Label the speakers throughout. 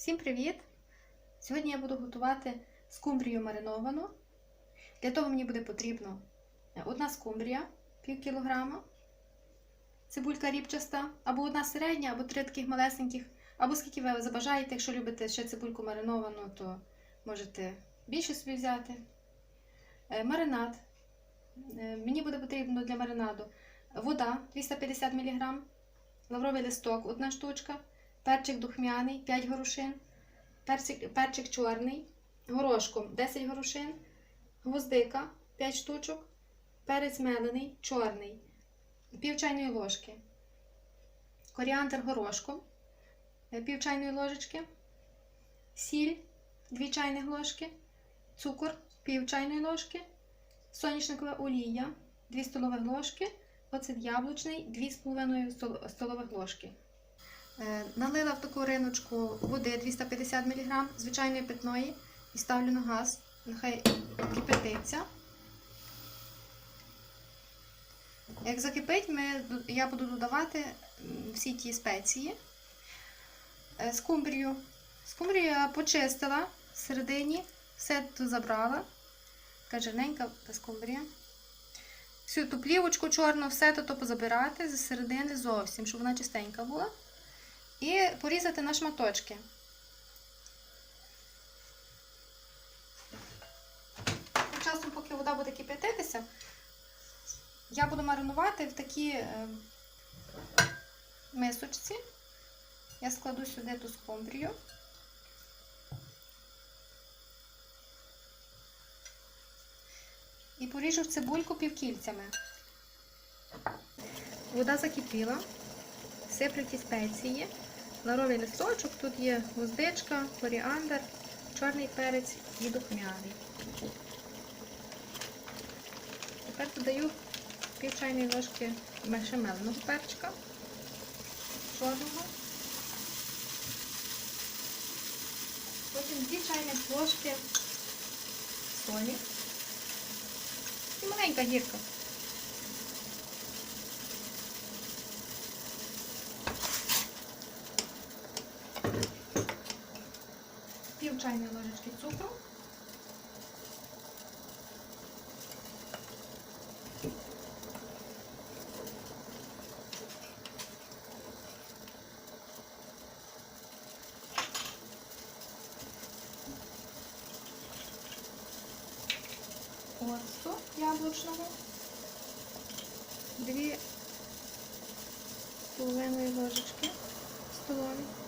Speaker 1: Всім привіт! Сьогодні я буду готувати скумбрію мариновану. Для того мені буде потрібно одна скумбрія пів кілограма, цибулька ріпчаста, або одна середня, або три таких малесеньких, або скільки ви забажаєте. Якщо любите ще цибульку мариновану, то можете більше собі взяти. Е, Маринад. Е, Мені буде потрібно для маринаду вода 250 мг, лавровий листок 1 штучка, перчик духмяний 5 горошин, перчик, перчик чорний, горошком 10 горошин, гвоздика 5 штучок, перець мелений, чорний, пів чайної ложки, коріандр горошком, е, пів чайної ложечки, сіль 2 чайних ложки, цукор пів чайної ложки, соняшникова олія 2 столових ложки, оцет яблучний 2,5 столових ложки. Е, Налила в таку риночку води 250 мг, звичайної питної, і ставлю на газ. Нехай кипятиться. Як закипить, ми, я буду додавати всі ті спеції. Е, Скумбрію. Скумбрію я почистила всередині, все тут забрала. Така жирненька та скумбрія. Всю ту плівочку чорну, все тут позабирати з середини зовсім, щоб вона чистенька була. І порізати на шматочки. Тим часом, поки вода буде кип'ятитися, я буду маринувати в такій е, мисочці. Я складу сюди ту скумбрію. І поріжу цибульку півкільцями. Вода закипіла, сиплю ті спеції, ларовий листочок, тут є гвоздичка, коріандр, чорний перець і духмяний. Тепер додаю пів чайної ложки мешемеленого перчика чорного. Потім 2 чайних ложки солі. І маленька гірка. Чайної ложечки цукру. Оцту яблучного. Дві половинної ложечки столові.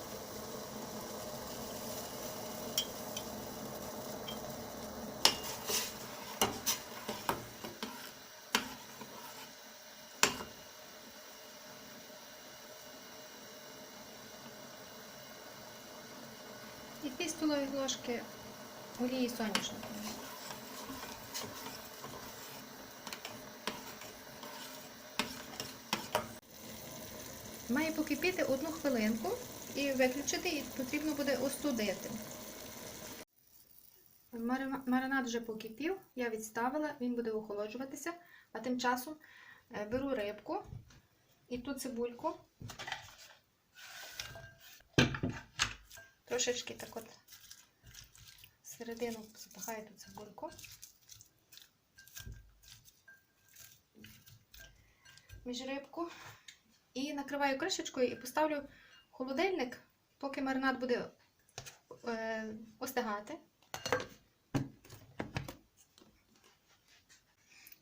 Speaker 1: І дві столові ложки олії соняшникової. Має покипіти одну хвилинку і виключити, і потрібно буде остудити. Маринад вже покипів, я відставила, він буде охолоджуватися, а тим часом е, беру рибку і ту цибульку. Трошечки так от середину запихаю ту цибульку. Між рибку. І накриваю кришечкою і поставлю холодильник, поки маринад буде е, остигати.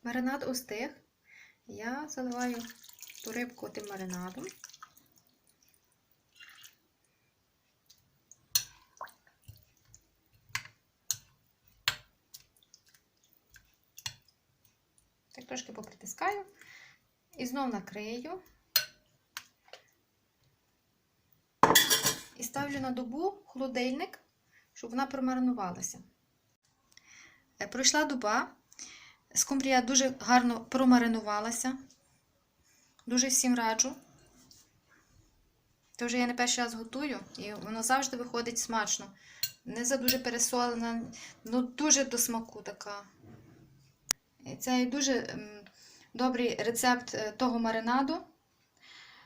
Speaker 1: Маринад остиг. Я заливаю ту рибку тим маринадом. Трошки попритискаю. І знов накрию. І ставлю на добу холодильник, щоб вона промаринувалася. Е, Пройшла доба. Скумбрія дуже гарно промаринувалася. Дуже всім раджу. Це вже я не перший раз готую, і воно завжди виходить смачно. Не за дуже пересолена, ну дуже до смаку така. Це дуже ем, добрий рецепт е, того маринаду.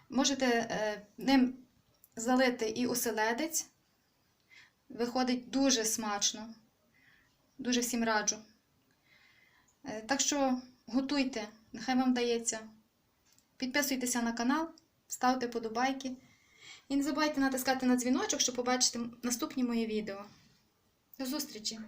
Speaker 1: Можете е, ним залити і оселедець, Виходить дуже смачно. Дуже всім раджу. Е, Так що готуйте, нехай вам вдається. Підписуйтеся на канал, ставте подобайки. І не забувайте натискати на дзвіночок, щоб побачити наступні мої відео. До зустрічі!